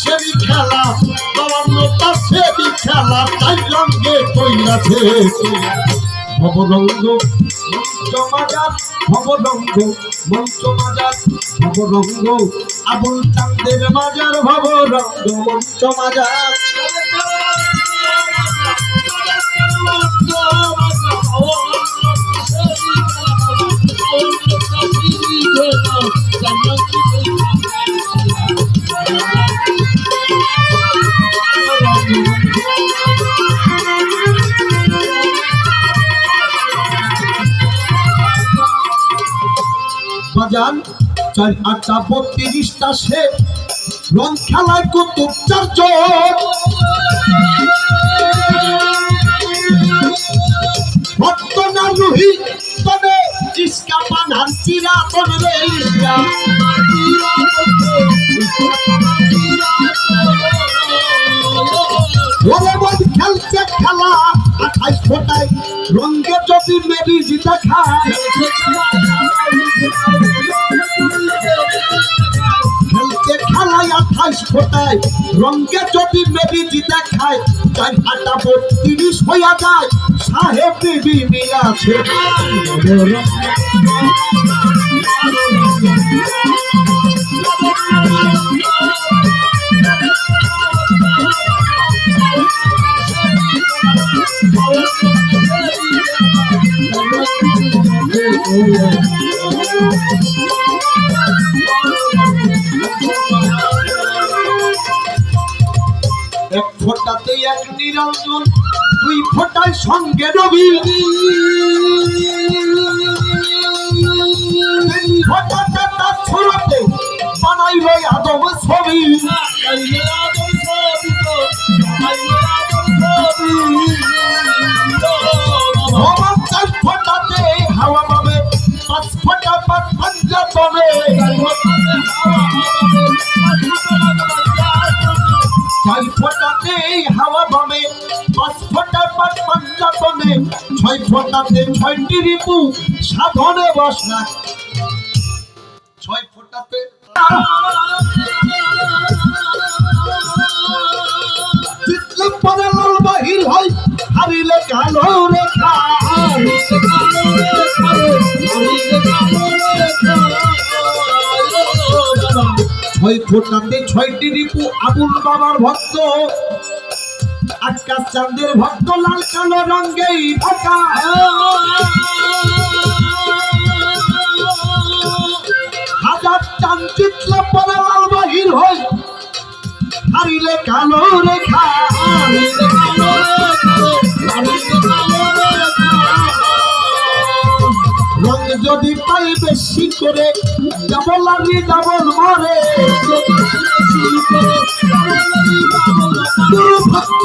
সেরি খেলা নবান্ন তার সেরি খেলা, তাই রঙে কইরাছে ভবরঙ্গ, মঞ্চ মাজার, ভবরঙ্গ, মঞ্চ মাজার, ভবরঙ্গ, আবুল চান্দের মাজার ভবরঙ্গ, মঞ্চ বাজান, চার আটটা বত্রিশটা সে রং খেলায় কুতুব চারজন। খেলা রঙ্গে যদি মেরিজ দেখায়। খেলছে আঠাইশ ফোটায় রঙ্গে যদি মেরিজ দেখায় চাই আটা বত্রিশ হইয়া যায়। সাহেব বিবি মিলাছে এক ফোটাতে এক নিরঞ্জন দুই ফোটায় সঙ্গে রবি ফোটাতে তার ছড়াতে বানাইল আদম ছবি হাওয়া পাঁচ ফোটা পাঁচ ছয় ফোটাতে ছয়টি রিপু সাধনে বসনা। ছয় ফোটাতে ছয় ফোটাতে ছয়টি রিপু আবুল বাবার ভক্ত। আকাশ চাঁদের ভক্ত লাল কালো রঙ্গেই ঢাকা হাজার চান চিতলে পরে লাল বাহির হয় হারিলে কালো রেখা রং যদি পাই বেশি করে ডাবল লাগি ডাবল মারে। ভক্ত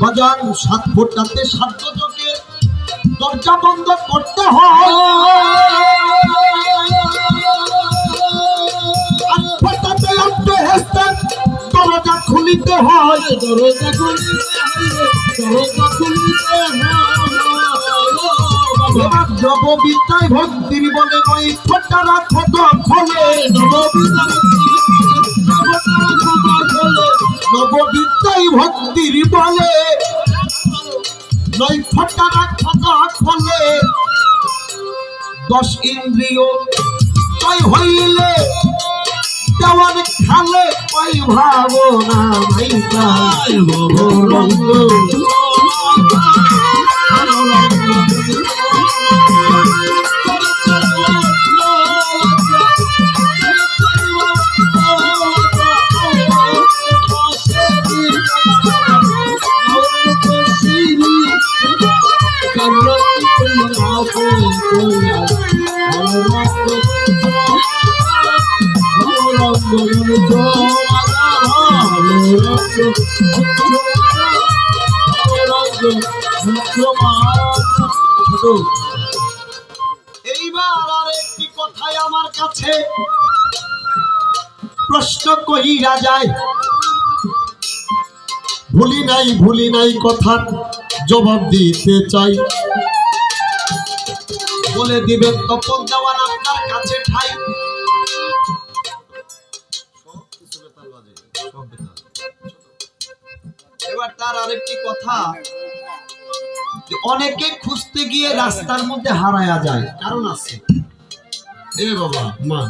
বাজান সাত ফোটাতে সাত যোগে দরজা বন্ধ করতে হয়। দরজা খুলিতে হয়। দরজা খুলিতে দরজা খুলিতে জববিদ্যায় ভক্তির বলে নয় রাখো তো খোলে নববিদ্যায় ভক্তির বলে। নয় ফোটা রাখো খোলে। দশ ইন্দ্রিয় তাই হইলে দেওয়ার খালে পাই ভাবনা ভাই তাই ছোট প্রশ্ন কহিরা যায়। ভুলি নাই ভুলি নাই কথা জবাব দিতে চাই। বলে দিবেন, তপন দেওয়ার আপনার কাছে ঠাই। এবার তার আরেকটি কথা অনেকে খুঁজতে গিয়ে রাস্তার মধ্যে হারায়া যায়, কারণ আছে। এ বাবা, মা।